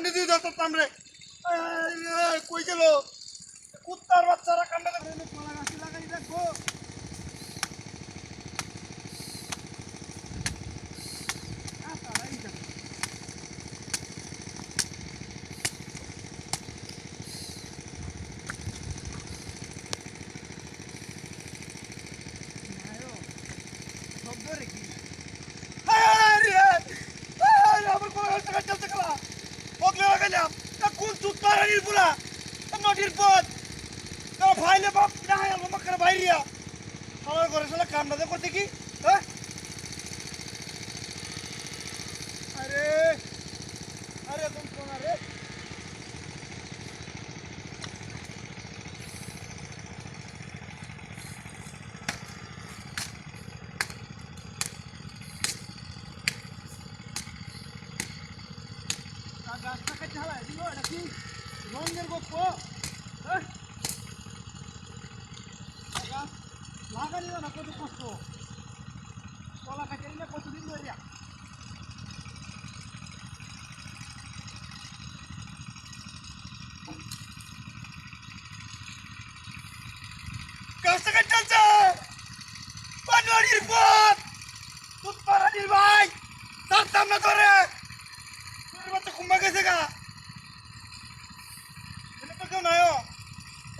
নিধি দত্ত তামরে নদীর পথ। ভাইলে বাপ, না হয় আমার মাকে বাইরিয়া। আমার ঘরে সালা কামড়াতে করতে কি? হ্যাঁ? আরে আরে তুমি কোন রে গাছটাকে চালায় দিল, এটা কি? রঙের গপ্প হ্যাঁ গাছ লাগালি না কত কষ্ট কলা কাটে নিলে কতদিন ধরে গাছটা কাটতে চলছে পানোয়ারির পথ উৎপারানির ভাই জানতাম না ধরে তোর বাচ্চা কুম্বা গেছে গা এটা তো কেউ নাই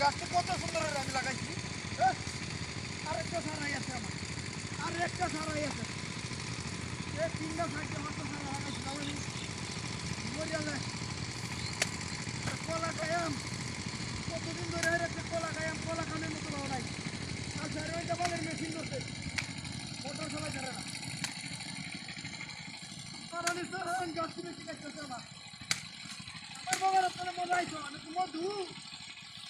গাছটা কত সুন্দর আমি লাগাইছি হ্যাঁ? আরেকটা সারাই আছে আমার, আরেকটা সারাই আছে। এ, তিনটা সাইডে মাত্র সারা লাগাইছি, তাহলে মরিয়া যায়। কলা কায়াম কতদিন ধরে একটা কলা কায়াম কলা খানের মতো ভালো আর স্যার ওইটা বলেন মেশিন ধরছে। মোটর সবাই ধরে না। কারণে স্যার গাছটি বেশি কাটতেছে আমার আমার বাবার আপনার মজা আইছো আমি তো মধু।